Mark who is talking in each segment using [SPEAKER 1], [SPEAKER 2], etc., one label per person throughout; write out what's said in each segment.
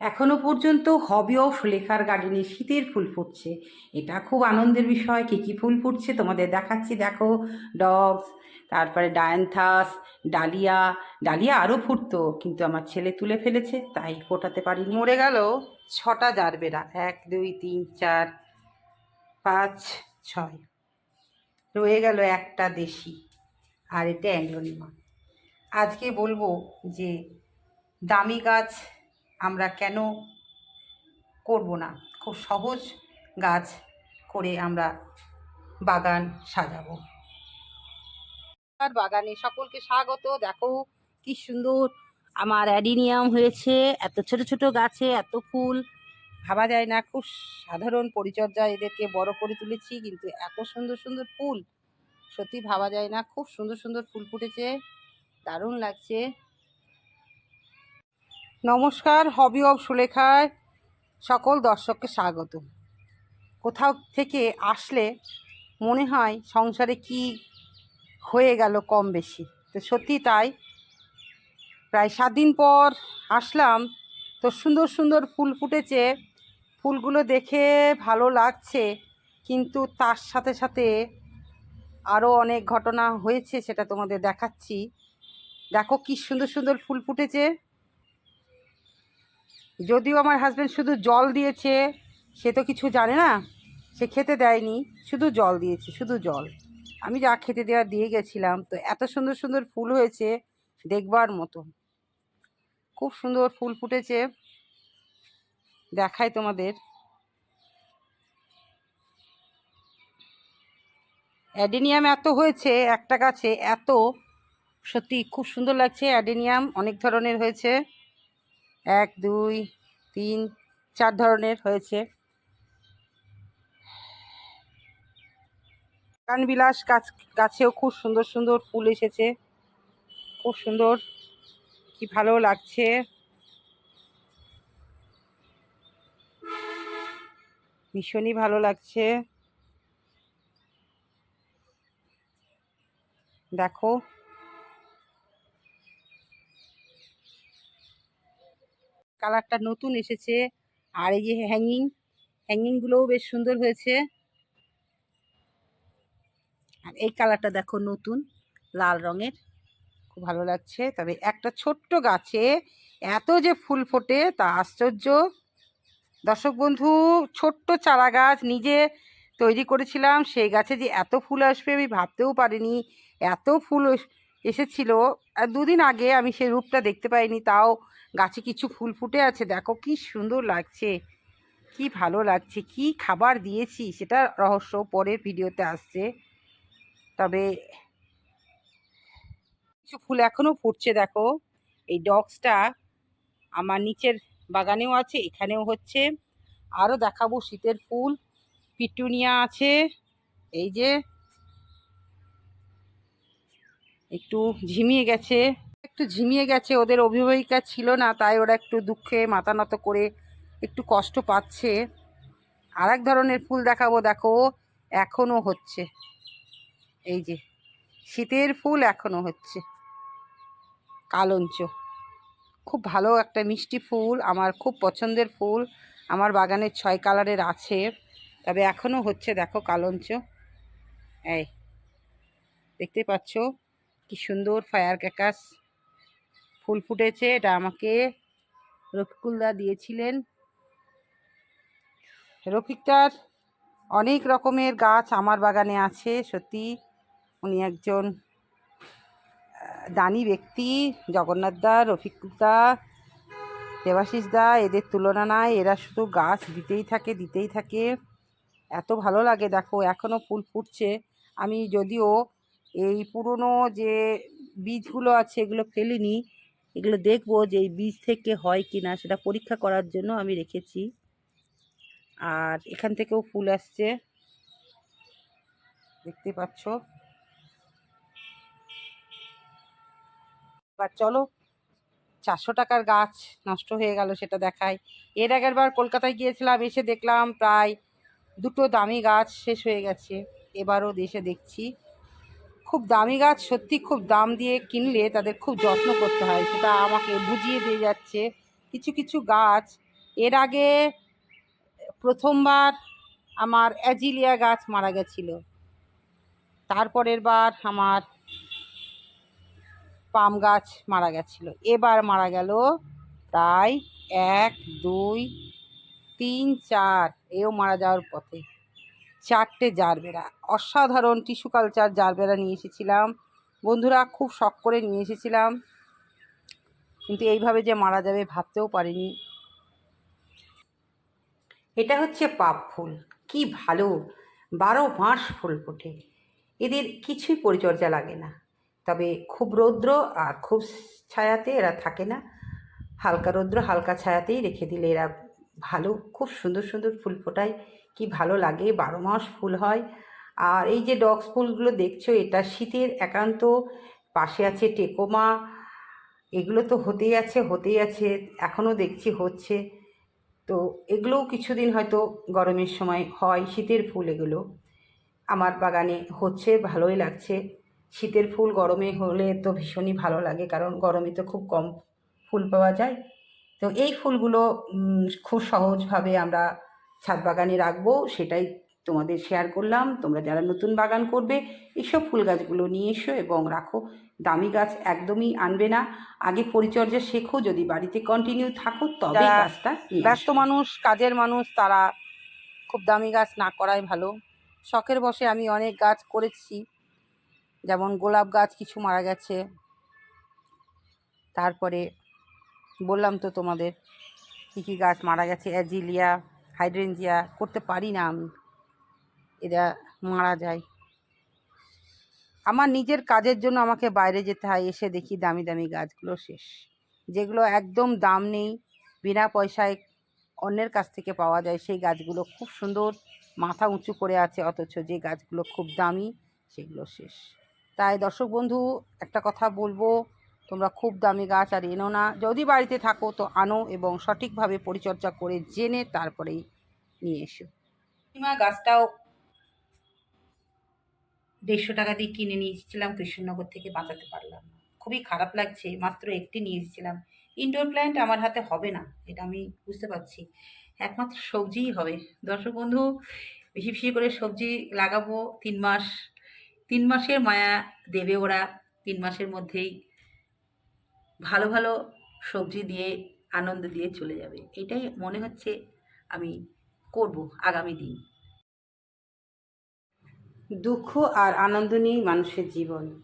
[SPEAKER 1] এখনও পর্যন্ত hobby of লেখার গার্ডেনে শীতের ফুল ফুটছে। এটা খুব আনন্দের বিষয়, কী কী ফুল ফুটছে তোমাদের দেখাচ্ছি। দেখো ডগস তারপরে ডায়ান্থাস, ডালিয়া ডালিয়া আরও ফুটতো, কিন্তু আমার ছেলে তুলে ফেলেছে, তাই ফোটাতে পারি মরে গেল ছটা জারবেরা, এক, দুই, তিন, চার, পাঁচ, ছয়। রয়ে গেল একটা দেশি, আর এটা অ্যাংলোনিমা আজকে বলব যে দামি গাছ আমরা কেন করব না? খুব সহজ গাছ করে আমরা বাগান সাজাবো। আর বাগানে সকলকে স্বাগত। দেখো কি সুন্দর আমার অ্যাডিনিয়াম হয়েছে। এত ছোট ছোট গাছে এত ফুল। ভাবা যায় না, খুব সাধারণ পরিচর্যা এদেরকে বড় করে তুলেছি, কিন্তু এত সুন্দর সুন্দর ফুল। সত্যি ভাবা যায় না, খুব সুন্দর সুন্দর ফুল ফুটেছে। দারুণ লাগছে। নমস্কার, হবি অব সুলেখায় সকল দর্শককে স্বাগত। কোথাও থেকে আসলে মনে হয় সংসারে কি হয়ে গেল কম বেশি। তো সত্যি তাই। প্রায় সাত দিন পর আসলাম, তো সুন্দর সুন্দর ফুল ফুটেছে। ফুলগুলো দেখে ভালো লাগছে, কিন্তু তার সাথে সাথে আরও অনেক ঘটনা হয়েছে সেটা তোমাদের দেখাচ্ছি। দেখো কি সুন্দর সুন্দর ফুল ফুটেছে। যদিও আমার হাজব্যান্ড শুধু জল দিয়েছে, সে তো কিছু জানে না, সে খেতে দেয়নি, শুধু জল দিয়েছে, শুধু জল। আমি যা খেতে দেওয়া দিয়ে গেছিলাম, তো এত সুন্দর সুন্দর ফুল হয়েছে, দেখবার মতো। খুব সুন্দর ফুল ফুটেছে, দেখাই তোমাদের। অ্যাডেনিয়াম এত হয়েছে একটা গাছে, এত, সত্যি খুব সুন্দর লাগছে। অ্যাডেনিয়াম অনেক ধরনের হয়েছে। এক, দুই, তিন, চার ধরনের হয়েছে। কানবিলাস গাছ, গাছেও খুব সুন্দর সুন্দর ফুল এসেছে। খুব সুন্দর। কি ভালো লাগছে। ভীষণই ভালো লাগছে। দেখো। কালারটা নতুন এসেছে। আর এই যে হ্যাঙ্গিং হ্যাঙ্গিংগুলোও বেশ সুন্দর হয়েছে। আর এই কালারটা দেখো নতুন, লাল রঙের। খুব ভালো লাগছে। তবে একটা ছোট্ট গাছে এত যে ফুল ফোটে তা আশ্চর্য। দর্শক বন্ধু, ছোট্ট চারা গাছ নিজে তৈরি করেছিলাম। সেই গাছে যে এত ফুল আসবে আমি ভাবতেও পারিনি। এত ফুল এস- এসেছিল। দুদিন আগে আমি সেই রূপটা দেখতে পাইনি, তাও গাছে কিছু ফুল ফুটে আছে। দেখো কি সুন্দর লাগছে। কি ভালো লাগছে। কি খাবার দিয়েছি সেটা রহস্য পরের ভিডিওতে আসছে। তবে কিছু ফুল এখনও ফুটছে দেখো। এই ডগসটা আমার নিচের বাগানেও আছে, এখানেও হচ্ছে। আরও দেখাবো শীতের ফুল। পিটুনিয়া আছে। এই যে একটু ঝিমিয়ে গেছে। একটু ঝিমিয়ে গেছে, ওদের অভিভাবিকা ছিল না, তাই ওরা একটু দুঃখে মাথা নত করে একটু কষ্ট পাচ্ছে। আর এক ধরনের ফুল দেখাবো, দেখো এখনও হচ্ছে। এই যে, শীতের ফুল এখনও হচ্ছে। কালঞ্চ। খুব ভালো একটা মিষ্টি ফুল, আমার খুব পছন্দের ফুল, আমার বাগানে ছয় কালারের আছে, তবে এখনও হচ্ছে, দেখো, কালঞ্চ। এই, দেখতে পাচ্ছ, কি সুন্দর ফায়ার ক্যাকাস ফুল ফুটেছে, এটা আমাকে রফিকুলদা দিয়েছিলেন। রফিকদার অনেক রকমের গাছ আমার বাগানে আছে, সত্যি উনি একজন দানি ব্যক্তি, জগন্নাথ দা রফিকুলদা দেবাশিস দা, এদের তুলনা নাই, এরা শুধু গাছ দিতেই থাকে দিতেই থাকে। এত ভালো লাগে, দেখো এখনও ফুল ফুটছে। আমি যদিও এই পুরনো যে বীজগুলো আছে, এগুলো ফেলিনি এগুলো দেখব যে এই বীজ থেকে হয় কি না, সেটা পরীক্ষা করার জন্য আমি রেখেছি। আর এখান থেকেও ফুল আসছে। দেখতে পাচ্ছ? এবার চলো, চারশো টাকার গাছ নষ্ট হয়ে গেল সেটা দেখায় এর আগের বার কলকাতায় গিয়েছিলাম, এসে দেখলাম প্রায় দুটো দামি গাছ শেষ হয়ে গেছে। এবারও দেশে দেখছি। খুব দামি গাছ, সত্যি খুব দাম দিয়ে কিনলে তাদের খুব যত্ন করতে হয়। সেটা আমাকে বুঝিয়ে দিয়ে যাচ্ছে। কিছু কিছু গাছ, এর আগে প্রথমবার আমার অ্যাজিলিয়া গাছ মারা গেছিল। তারপরের বার আমার পাম গাছ মারা গেছিল। এবার মারা গেল প্রায় এক, দুই, তিন, চার। এও মারা যাওয়ার পথে। চারটে জারবেরা। অসাধারণ টিস্যু কালচার জারবেরা নিয়ে এসেছিলাম। বন্ধুরা, খুব শখ করে নিয়ে এসেছিলাম। কিন্তু এইভাবে যে মারা যাবে ভাবতেও পারিনি। এটা হচ্ছে পাপ ফুল। কি ভালো! বারো মাস ফুল ফোটে। এদের কিছুই পরিচর্যা লাগে না। তবে খুব রৌদ্র আর খুব ছায়াতে এরা থাকে না। হালকা রৌদ্র, হালকা ছায়াতেই রেখে দিলে এরা ভালো, খুব সুন্দর সুন্দর ফুল ফোটায়। কি ভালো লাগে, বারো মাস ফুল হয়। আর এই যে ডগস ফুলগুলো দেখছ, এটা শীতের একান্ত, পাশে আছে টেকোমা, এগুলো তো হতেই আছে হতেই আছে, এখনও দেখছি হচ্ছে। তো এগুলোও কিছুদিন হয়তো গরমের সময় হয়, শীতের ফুল এগুলো। আমার বাগানে হচ্ছে, ভালোই লাগছে। শীতের ফুল গরমে হলে তো ভীষণই ভালো লাগে, কারণ গরমে তো খুব কম ফুল পাওয়া যায়। তো এই ফুলগুলো খুব সহজভাবে আমরা ছাদ বাগানে রাখব সেটাই তোমাদের শেয়ার করলাম। তোমরা যারা নতুন বাগান করবে এইসব ফুল গাছগুলো নিয়ে এসো এবং রাখো। দামি গাছ একদমই আনবে না। আগে পরিচর্যা শেখো যদি বাড়িতে কন্টিনিউ থাকো তবে গাছটা
[SPEAKER 2] ব্যস্ত মানুষ কাজের মানুষ তারা খুব দামি গাছ না করাই ভালো। শখের বসে আমি অনেক গাছ করেছি। যেমন গোলাপ গাছ কিছু মারা গেছে। তারপরে বললাম তো তোমাদের কী কী গাছ মারা গেছে? অ্যাজিলিয়া হাইড্রেঞ্জিয়া করতে পারি না আমি। এরা মারা যায়। আমার নিজের কাজের জন্য আমাকে বাইরে যেতে হয়, এসে দেখি দামি দামি গাছগুলো শেষ। যেগুলো একদম দাম নেই, বিনা পয়সায় অন্যের কাছ থেকে পাওয়া যায়, সেই গাছগুলো খুব সুন্দর, মাথা উঁচু করে আছে, অথচ যে গাছগুলো খুব দামি, সেগুলো শেষ। তাই দর্শক বন্ধু, একটা কথা বলব তোমরা খুব দামি গাছ আর এনো না। যদি বাড়িতে থাকো তো আনো এবং সঠিকভাবে পরিচর্যা করে জেনে তারপরেই নিয়ে এসো।
[SPEAKER 1] প্রতিমা গাছটাও দেড়শো টাকা দিয়ে কিনে নিয়ে এসেছিলাম, কৃষ্ণনগর থেকে বাঁচাতে পারলাম খুবই খারাপ লাগছে, মাত্র একটি নিয়ে এসেছিলাম। ইনডোর প্ল্যান্ট আমার হাতে হবে না, এটা আমি বুঝতে পারছি। একমাত্র সবজিই হবে। দর্শক বন্ধু বেশি বেশি করে সবজি লাগাবো তিন মাস, তিন মাসের মায়া দেবে ওরা, তিন মাসের মধ্যেই ভালো ভালো সবজি দিয়ে আনন্দ দিয়ে চলে যাবে। এটাই মনে হচ্ছে আমি করব আগামী দিন। দুঃখ আর আনন্দ নিয়েই মানুষের জীবন।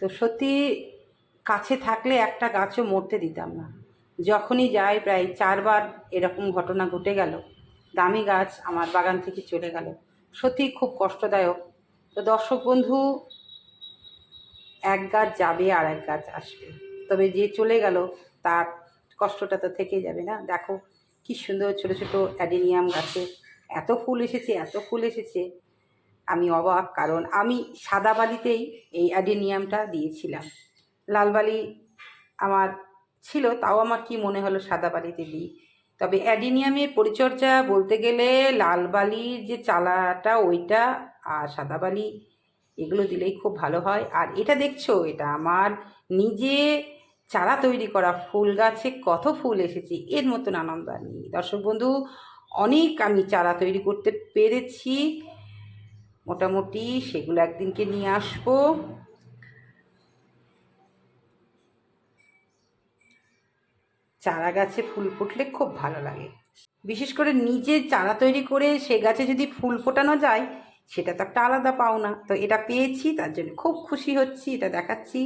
[SPEAKER 1] তো সত্যি কাছে থাকলে একটা গাছও মরতে দিতাম না। যখনই যাই প্রায় চারবার এরকম ঘটনা ঘটে গেল, দামি গাছ আমার বাগান থেকে চলে গেল। সত্যি খুব কষ্টদায়ক। তো দর্শক বন্ধু, এক গাছ যাবে আর এক গাছ আসবে। তবে যে চলে গেল, তার কষ্টটা তো থেকেই যাবে না। দেখো কি সুন্দর ছোট ছোট অ্যাডেনিয়াম গাছে এত ফুল এসেছে, এত ফুল এসেছে। আমি অবাক, কারণ আমি সাদা বালিতেই এই অ্যাডেনিয়ামটা দিয়েছিলাম। লাল বালি আমার ছিল, তাও আমার কি মনে হলো সাদা বালিতে দিই। তবে অ্যাডিনিয়ামের পরিচর্যা বলতে গেলে লাল বালির যে চালাটা, ওইটা আর সাদা বালি, এগুলো দিলেই খুব ভালো হয়। আর এটা দেখছ, এটা আমার নিজে চারা তৈরি করা ফুল গাছে কত ফুল এসেছে, এর মতন আনন্দ নেই। দর্শক বন্ধু, অনেক আমি চারা তৈরি করতে পেরেছি। মোটামুটি সেগুলো একদিনকে নিয়ে আসব। চারা গাছে ফুল ফুটলে খুব ভালো লাগে। বিশেষ করে নিজে চারা তৈরি করে সে গাছে যদি ফুল ফোটানো যায়, সেটা তো একটা আলাদা পাওনা। তো এটা পেয়েছি, তার জন্য খুব খুশি হচ্ছি, এটা দেখাচ্ছি।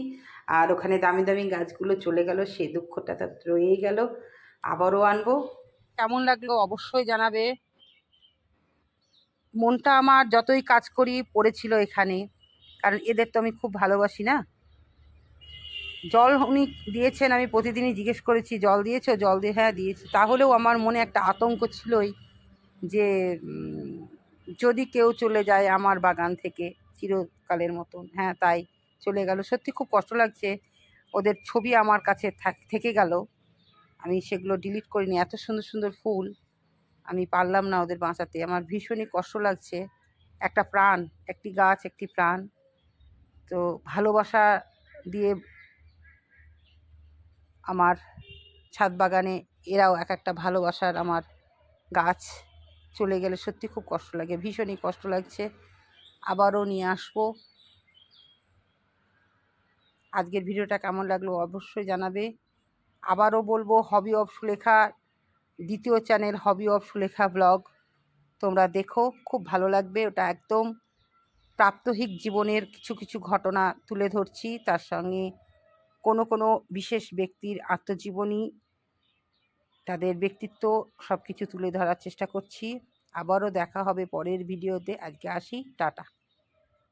[SPEAKER 1] আর ওখানে দামি দামি গাছগুলো চলে গেল, সে দুঃখটা তো রয়েই গেল। আবারও আনব।
[SPEAKER 2] কেমন লাগল অবশ্যই জানাবে। মনটা আমার যতই কাজ করি পড়েছিল এখানে, কারণ এদের তো আমি খুব ভালোবাসি না। জল উনি দিয়েছেন, আমি প্রতিদিনই জিজ্ঞেস করেছি, জল দিয়েছ? জল দিয়ে হ্যাঁ দিয়েছি। তাহলেও আমার মনে একটা আতঙ্ক ছিলই যে যদি কেউ চলে যায় আমার বাগান থেকে চিরকালের মতন। হ্যাঁ তাই। চলে গেল। সত্যি খুব কষ্ট লাগছে। ওদের ছবি আমার কাছে থাক- গেল। আমি সেগুলো ডিলিট করিনি। এত সুন্দর সুন্দর ফুল। আমি পারলাম না ওদের বাঁচাতে। আমার ভীষণই কষ্ট লাগছে। একটা প্রাণ, একটি গাছ, একটি প্রাণ। তো ভালোবাসা দিয়ে আমার ছাদ বাগানে এরাও এক একটা ভালোবাসার আমার গাছ চলে গেলে সত্যি খুব কষ্ট লাগে। ভীষণই কষ্ট লাগছে। আবারও নিয়ে আসব। আজকের ভিডিওটা কেমন লাগল অবশ্যই জানাবে। আবারও বলব হবি অফ সুলেখা দ্বিতীয় channel hobby of Sulekha blog তোমরা দেখো, খুব ভালো লাগবে। ওটা একদম প্রাত্যহিক জীবনের কিছু কিছু ঘটনা তুলে ধরছি। তার সঙ্গে কোনো কোনো বিশেষ ব্যক্তির আত্মজীবনী, তাদের ব্যক্তিত্ব সব কিছু তুলে ধরার চেষ্টা করছি। আবারও দেখা হবে পরের ভিডিওতে। আজকে আসি। টাটা।